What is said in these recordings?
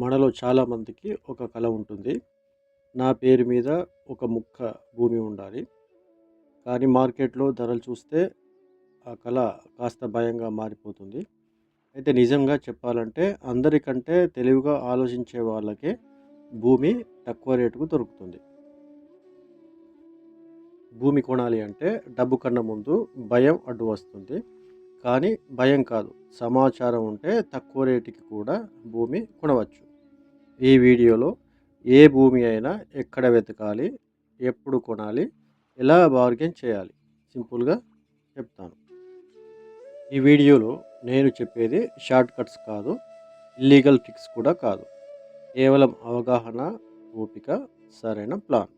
మనలో చాలామందికి ఒక కళ ఉంటుంది. నా పేరు మీద ఒక ముక్క భూమి ఉండాలి. కానీ మార్కెట్‌లో ధరలు చూస్తే ఆ కళ కాస్త భయంగా మారిపోతుంది. అయితే నిజంగా చెప్పాలంటే అందరికంటే తెలివిగా ఆలోచించే వాళ్ళకే భూమి తక్కువ రేటుకు దొరుకుతుంది. భూమి కొనాలి అంటే డబ్బు కన్నా ముందు భయం అడ్డు వస్తుంది. కానీ భయం కాదు సమాచారం ఉంటే తక్కువ రేటుకి కూడా భూమి కొనవచ్చు. ఈ వీడియోలో ఏ భూమి అయినా ఎక్కడ వెతకాలి? ఎప్పుడు కొనాలి? ఎలా బార్గెన్ చేయాలి? సింపుల్‌గా చెప్తాను. ఈ వీడియోలో నేను చెప్పేది షార్ట్ కట్స్ కాదు. ఇల్లీగల్ ట్రిక్స్ కూడా కాదు. కేవలం అవగాహన, ఓపిక, సరైన ప్లాన్.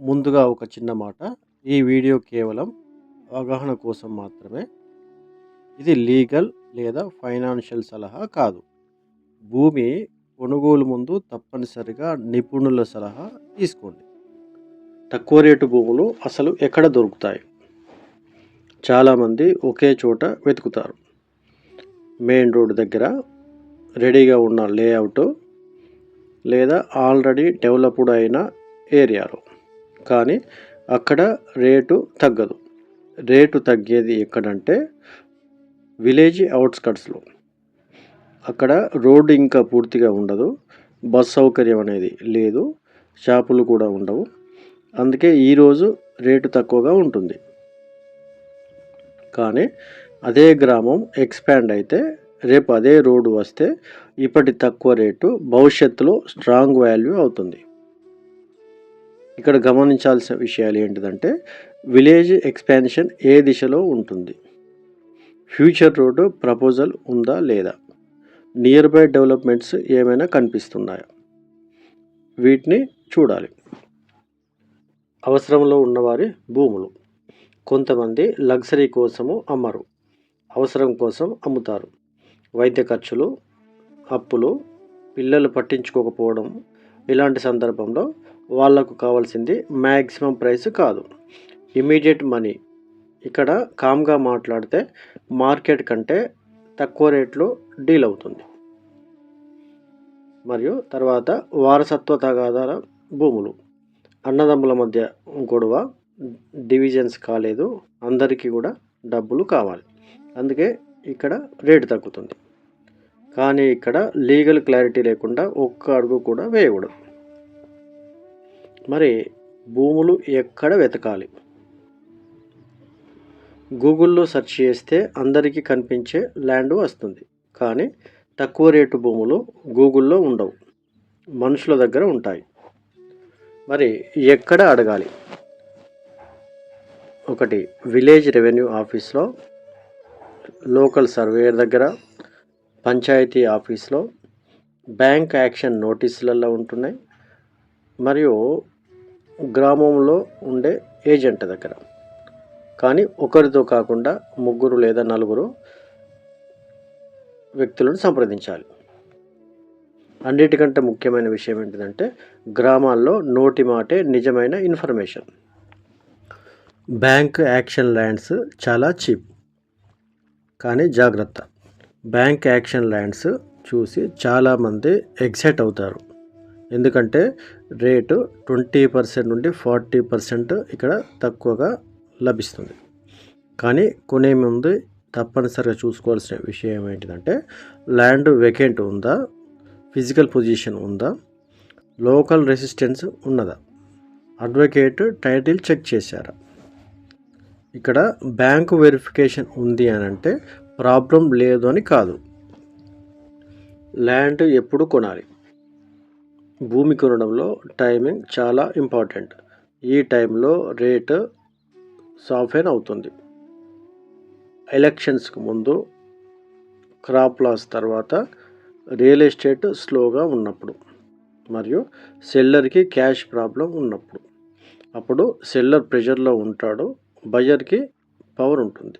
ముందుగా ఒక చిన్న మాట. ఈ వీడియో కేవలం అవగాహన కోసం మాత్రమే. ఇది లీగల్ లేదా ఫైనాన్షియల్ సలహా కాదు. భూమి కొనుగోలు ముందు తప్పనిసరిగా నిపుణుల సలహా తీసుకోండి. తక్కువ రేటు భూములు అసలు ఎక్కడ దొరుకుతాయి? చాలామంది ఒకే చోట వెతుకుతారు. మెయిన్ రోడ్ దగ్గర రెడీగా ఉన్న లేఅవుట్ లేదా ఆల్రెడీ డెవలప్డ్ అయిన ఏరియాలో. కానీ అక్కడ రేటు తగ్గదు. రేటు తగ్గేది ఎక్కడంటే విలేజ్ ఔట్‌స్కట్స్‌లో. అక్కడ రోడ్డు ఇంకా పూర్తిగా ఉండదు. బస్ సౌకర్యం అనేది లేదు. షాపులు కూడా ఉండవు. అందుకే ఈరోజు రేటు తక్కువగా ఉంటుంది. కానీ అదే గ్రామం ఎక్స్‌పాండ్ అయితే రేపు అదే రోడ్డు వస్తే ఇప్పటి తక్కువ రేటు భవిష్యత్తులో స్ట్రాంగ్ వాల్యూ అవుతుంది. ఇక్కడ గమనించాల్సిన విషయాలు ఏంటిదంటే విలేజ్ ఎక్స్‌పాన్షన్ ఏ దిశలో ఉంటుంది? ఫ్యూచర్ రోడ్డు ప్రపోజల్ ఉందా లేదా? నియర్ బై డెవలప్‌మెంట్స్ ఏమైనా కనిపిస్తున్నాయా? వీటిని చూడాలి. అవసరంలో ఉన్నవారి భూములు. కొంతమంది లగ్జరీ కోసము అమ్మరు. అవసరం కోసం అమ్ముతారు. వైద్య ఖర్చులు, అప్పులు, పిల్లలు పట్టించుకోకపోవడం ఇలాంటి సందర్భంలో వాళ్ళకు కావాల్సింది మ్యాక్సిమం ప్రైస్ కాదు. Immediate money. ఇక్కడ కామ్‌గా మాట్లాడితే మార్కెట్ కంటే తక్కువ రేట్‌లో డీల్ అవుతుంది. మరియు తర్వాత వారసత్వ తగాదాల భూములు. అన్నదమ్ముల మధ్య గొడవ, డివిజన్స్ కాలేదు. అందరికీ కూడా డబ్బులు కావాలి. అందుకే ఇక్కడ రేటు తగ్గుతుంది. కానీ ఇక్కడ లీగల్ క్లారిటీ లేకుండా ఒక్క అడుగు కూడా వేయకూడదు. మరి భూములు ఎక్కడ వెతకాలి? గూగుల్‌లో సెర్చ్ చేస్తే అందరికీ కనిపించే ల్యాండ్ వస్తుంది. కానీ తక్కువ రేటు భూములు గూగుల్‌లో ఉండవు. మనుషుల దగ్గర ఉంటాయి. మరి ఎక్కడ అడగాలి? ఒకటి విలేజ్ రెవెన్యూ ఆఫీస్‌లో, లోకల్ సర్వేయర్ దగ్గర, పంచాయతీ ఆఫీస్‌లో, బ్యాంక్ యాక్షన్ నోటీసులలో ఉంటున్నాయి. మరియు గ్రామంలో ఉండే ఏజెంట్ దగ్గర. కానీ ఒకరితో కాకుండా ముగ్గురు లేదా నలుగురు వ్యక్తులను సంప్రదించాలి. అన్నిటికంటే ముఖ్యమైన విషయం ఏంటిదంటే గ్రామాల్లో నోటి మాటే నిజమైన ఇన్ఫర్మేషన్. బ్యాంక్ యాక్షన్ ల్యాండ్స్ చాలా చీప్. కానీ జాగ్రత్త. బ్యాంక్ యాక్షన్ ల్యాండ్స్ చూసి చాలామంది ఎగ్జైట్ అవుతారు. ఎందుకంటే రేటు 20% నుండి 40% ఇక్కడ తక్కువగా లభిస్తుంది. కానీ కొనే ముందు తప్పనిసరిగా చూసుకోవాల్సిన విషయం ఏంటిదంటే ల్యాండ్ వెకెంట్ ఉందా? ఫిజికల్ పొజిషన్ ఉందా? లోకల్ రెసిస్టెన్స్ ఉన్నదా? అడ్వకేట్ టైటిల్ చెక్ చేశారా? ఇక్కడ బ్యాంకు వెరిఫికేషన్ ఉంది అని అంటే ప్రాబ్లం లేదు అని కాదు. ల్యాండ్ ఎప్పుడు కొనాలి? భూమి కొనడంలో టైమింగ్ చాలా ఇంపార్టెంట్. ఈ టైంలో రేటు సాఫెన్ అవుతుంది. ఎలక్షన్స్కి ముందు, క్రాప్ లాస్ తర్వాత, రియల్ ఎస్టేట్ స్లోగా ఉన్నప్పుడు, మరియు సెల్లర్‌కి క్యాష్ ప్రాబ్లం ఉన్నప్పుడు. అప్పుడు సెల్లర్ ప్రెషర్‌లో ఉంటాడు. బయర్‌కి పవర్ ఉంటుంది.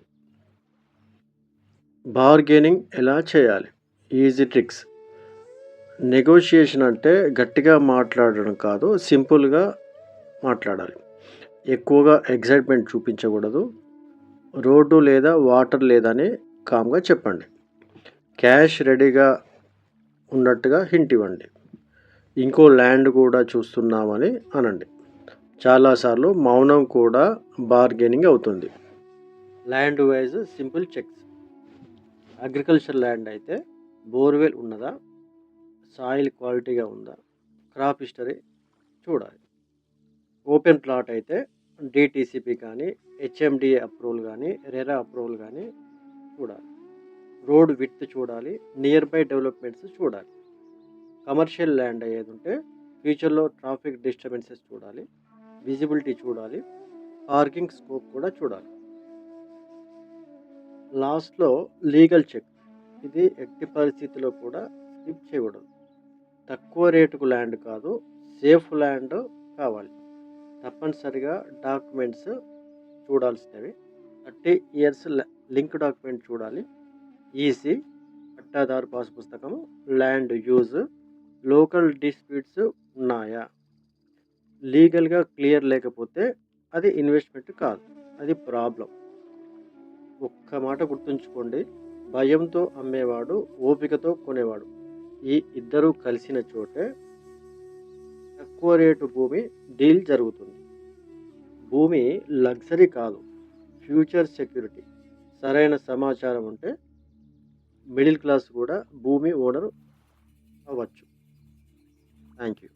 బార్గెనింగ్ ఎలా చేయాలి? Easy tricks. నెగోషియేషన్ అంటే గట్టిగా మాట్లాడడం కాదు. సింపుల్‌గా మాట్లాడాలి. ఎక్కువగా ఎక్సైట్‌మెంట్ చూపించకూడదు. రోడ్డు లేదా వాటర్ లేదని కామ్‌గా చెప్పండి. క్యాష్ రెడీగా ఉన్నట్టుగా హింట్ ఇవ్వండి. ఇంకో ల్యాండ్ కూడా చూస్తున్నామని అనండి. చాలాసార్లు మౌనం కూడా బార్గెనింగ్ అవుతుంది. Land wise simple checks agriculture land అయితే బోర్వెల్ ఉన్నదా? సాయిల్ క్వాలిటీగా ఉందా? క్రాప్ హిస్టరీ చూడాలి. ఓపెన్ ప్లాట్ అయితే డిటీసీపీ కానీ హెచ్ఎండిఏ అప్రూవల్ కానీ రెరా అప్రూవల్ కానీ చూడాలి. రోడ్ విత్ చూడాలి నియర్ బై డెవలప్మెంట్స్ చూడాలి. కమర్షియల్ ల్యాండ్ అయ్యేది ఉంటే ఫ్యూచర్లో ట్రాఫిక్ డిస్టర్బెన్సెస్ చూడాలి విజిబిలిటీ చూడాలి పార్కింగ్ స్కోప్ కూడా చూడాలి. లాస్ట్లో లీగల్ చెక్. ఇది ఎట్టి పరిస్థితిలో కూడా స్కిప్ చేయకూడదు. తక్కువ రేటుకు ల్యాండ్ కాదు సేఫ్ ల్యాండ్ కావాలి. తప్పనిసరిగా డాక్యుమెంట్స్ చూడాల్సినవి. థర్టీ ఇయర్స్ లింక్ డాక్యుమెంట్ చూడాలి. ఈసీ పట్టాదారు పాస్ పుస్తకం ల్యాండ్ యూజ్. లోకల్ డిస్ప్యూట్స్ ఉన్నాయా? లీగల్గా క్లియర్ లేకపోతే అది ఇన్వెస్ట్మెంట్ కాదు. అది ప్రాబ్లం. ఒక్క మాట గుర్తుంచుకోండి. భయంతో అమ్మేవాడు ఓపికతో కొనేవాడు. ఈ ఇద్దరూ కలిసిన చోటే తక్కువ రేటు భూమి డీల్ జరుగుతుంది. భూమి లగ్జరీ కాదు ఫ్యూచర్ సెక్యూరిటీ. సరైన సమాచారం ఉంటే మిడిల్ క్లాస్ కూడా భూమి ఓనర్ అవ్వచ్చు. Thank you